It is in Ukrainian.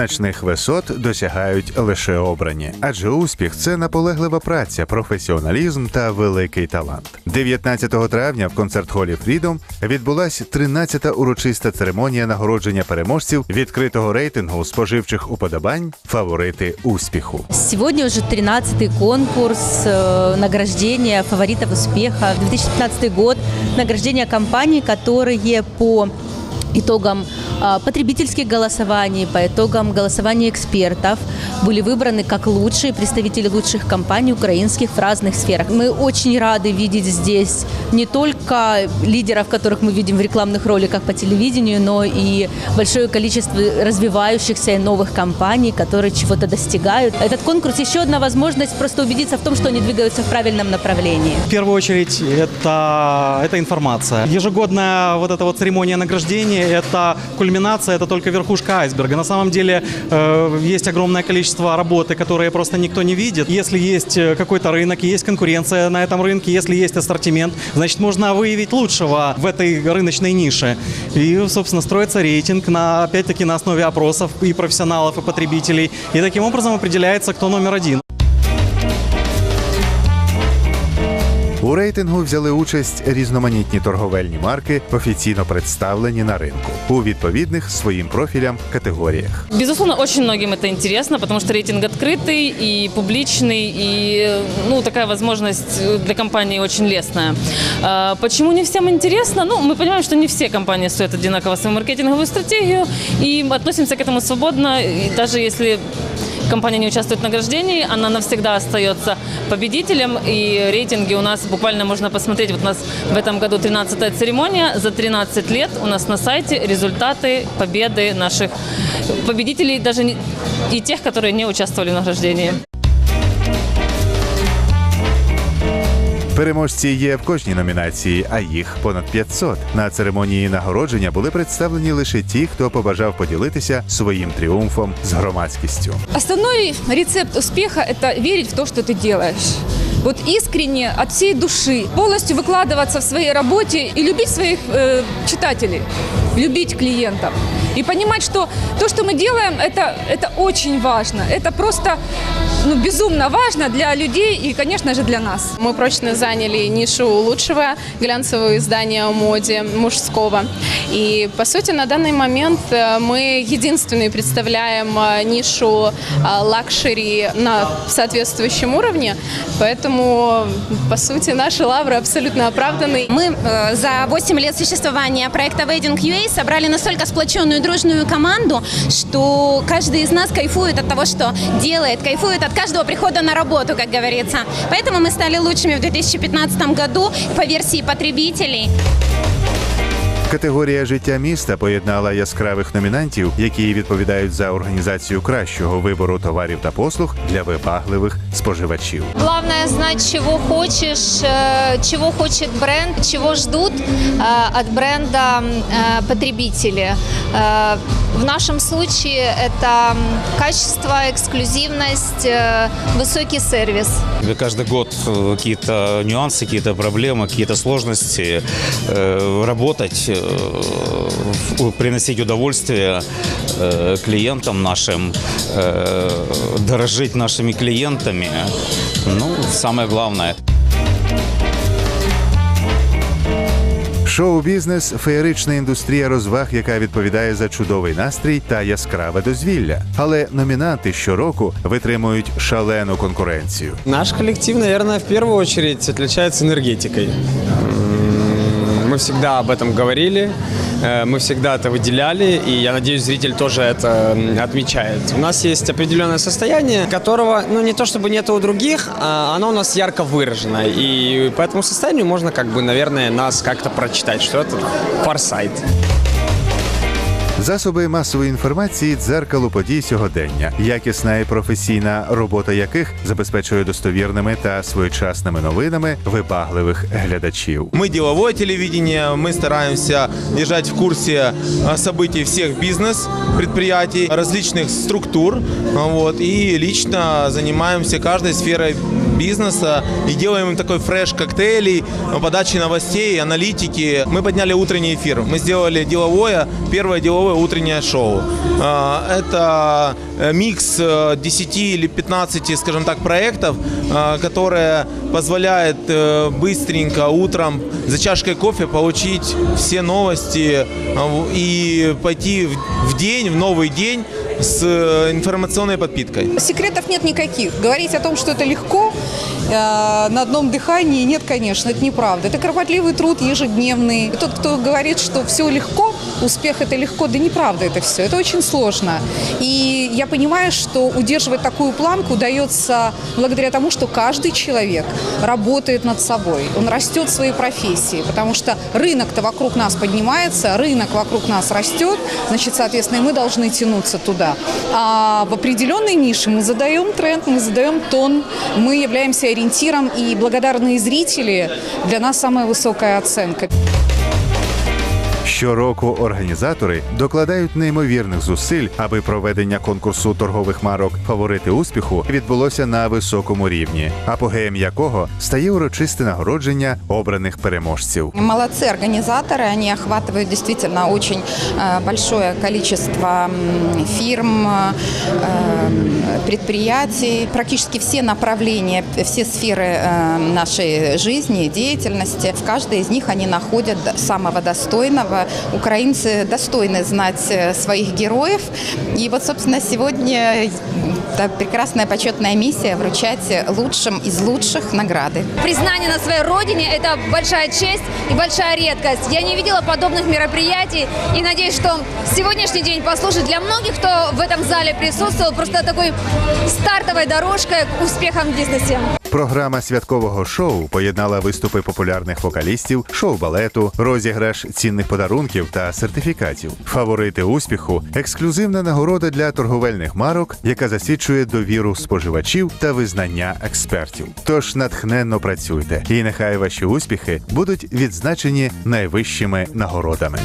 Значних висот досягають лише обрані, адже успіх це наполеглива праця, професіоналізм та великий талант. 19 травня в концерт-холі Freedom відбулася 13-та урочиста церемонія нагородження переможців відкритого рейтингу споживчих уподобань фаворити успіху. Сегодня уже 13-й конкурс э, награждения фаворитов успеха. 2015 год награждение компаний, которые по итогам а, потребительских голосований, по итогам голосования экспертов были выбраны как лучшие представители лучших компаний украинских в разных сферах. Мы очень рады видеть здесь не только лидеров, которых мы видим в рекламных роликах по телевидению, но и большое количество развивающихся и новых компаний, которые чего-то достигают. Этот конкурс еще одна возможность просто убедиться в том, что они двигаются в правильном направлении. В первую очередь это, это информация. Ежегодная вот эта вот церемония награждения это кульминация, это только верхушка айсберга. На самом деле э, есть огромное количество работы, которые просто никто не видит. Если есть э, какой-то рынок, есть конкуренция на этом рынке, если есть ассортимент, значит можно выявить лучшего в этой рыночной нише. И, собственно, строится рейтинг на, опять-таки, на основе опросов и профессионалов, и потребителей. И таким образом определяется, кто номер один. У рейтингу взяли участь різноманітні торговельні марки, офіційно представлені на ринку у відповідних своїм профілям категоріях. Безусловно, очень многим это интересно, потому что рейтинг открытый и публичный, и ну, такая возможность для компании очень лестная. А, Почему не всем интересно? Ну, мы понимаем, что не все компании стоят одинаково свою маркетинговую стратегию, и мы относимся к этому свободно, и даже если компания не участвует в награждении, она навсегда остается победителем, и рейтинги у нас буквально можно посмотреть, вот у нас в этом году 13-я церемония, за 13 лет у нас на сайте результаты победы наших победителей, даже не- и тех, которые не участвовали в награждении. Переможці є в кожній номінації, а їх понад 500. На церемонії нагородження були представлені лише ті, хто побажав поділитися своїм тріумфом з громадськістю. Основной рецепт успеха – это верить в то, что ты делаешь. Вот искренне, от всей души, полностью выкладываться в своей работе и любить своих э, читателей, любить клиентов. И понимать, что то, что мы делаем, это, это очень важно. Это просто ну, безумно важно для людей и, конечно же, для нас. Мы прочно заняли нишу лучшего глянцевого издания о моде мужского. И, по сути, на данный момент э, мы единственные представляем э, нишу э, лакшери на соответствующем уровне. Поэтому, по сути, наши лавры абсолютно оправданы. Мы за 8 лет существования проекта Wedding UA собрали настолько сплоченную дружную команду, что каждый из нас кайфует от того, что делает, кайфует от каждого прихода на работу, как говорится. Поэтому мы стали лучшими в 2015 году по версии потребителей. Категорія життя міста поєднала яскравих номінантів, які відповідають за організацію кращого вибору товарів та послуг для вибагливих споживачів. Главное знать, чего хочешь, э, чего хочет бренд, чего ждут э, от бренда э, потребители. Э, В нашем случае это м, качество, эксклюзивность, э, высокий сервис. Каждый год э, какие-то нюансы, какие-то проблемы, какие-то сложности. Э, Работать, э, в- приносить удовольствие э, клиентам нашим, э, дорожить нашими клиентами. Ну, самое главное. Шоу-бізнес феєрична індустрія розваг, яка відповідає за чудовий настрій та яскраве дозвілля. Але номінанти щороку витримують шалену конкуренцію. Наш коллектив, наверное, в первую очередь отличается энергетикой. М, Мы всегда об этом говорили, э, мы всегда это выделяли, и я надеюсь, зритель тоже это м, отмечает. У нас есть определенное состояние, которого, ну, не то чтобы нет у других, а оно у нас ярко выражено. И по этому состоянию можно, как бы, наверное, нас как-то прочитать, что это форсайт. Засоби масової інформації дзеркало подій сьогодення, якісна і професійна робота яких забезпечує достовірними та своєчасними новинами вибагливих глядачів. Мы деловое телевидение, мы стараемся держать в курсе а, событий всех бизнес-предприятий, различных структур. а, Вот, и лично занимаемся каждой сферой бизнеса и делаем им такой фреш коктейлей, подачи новостей, аналитики. Мы подняли утренний эфир. Мы сделали деловое, первое деловое утреннее шоу. А, Это э, микс э, 10 или 15, скажем так, проектов, а, которые позволяет э, быстренько утром за чашкой кофе получить все новости а, и пойти в- день, в новый день с э, информационной подпиткой. Секретов нет никаких. Говорить о том, что это легко, э, на одном дыхании, нет, конечно, это неправда. Это кропотливый труд ежедневный. Тот, кто говорит, что все легко, успех это легко, да неправда это все. Это очень сложно. И я понимаю, что удерживать такую планку удается благодаря тому, что каждый человек работает над собой. Он растет в своей профессии, потому что рынок-то вокруг нас поднимается, рынок вокруг нас растет, значит, соответственно, и мы должны тянуться туда. А в определенной нише мы задаем тренд, мы задаем тон, мы являемся ориентиром, и благодарные зрители для нас самая высокая оценка. Щороку організатори докладають неймовірних зусиль, аби проведення конкурсу торгових марок Фаворити успіху відбулося на високому рівні, апогеєм якого стає урочисте нагородження обраних переможців. Молодцы организаторы, они охватывают действительно очень э, большое количество м, фирм, э, предприятий, практически все направления, все сферы э, нашей жизни, деятельности. В каждой из них они находят самого достойного. Украинцы достойны знать э, своих героев. И вот, собственно, сегодня это прекрасная почетная миссия вручать лучшим из лучших награды. Признание на своей родине – это большая честь и большая редкость. Я не видела подобных мероприятий и надеюсь, что сегодняшний день послужит для многих, кто в этом зале присутствовал, просто такой стартовой дорожкой к успехам в бизнесе. Програма святкового шоу поєднала виступи популярних вокалістів, шоу балету, розіграш цінних подарунків та сертифікатів. Фаворити успіху ексклюзивна нагорода для торговельних марок, яка засвідчує довіру споживачів та визнання експертів. Тож натхненно працюйте, і нехай ваші успіхи будуть відзначені найвищими нагородами.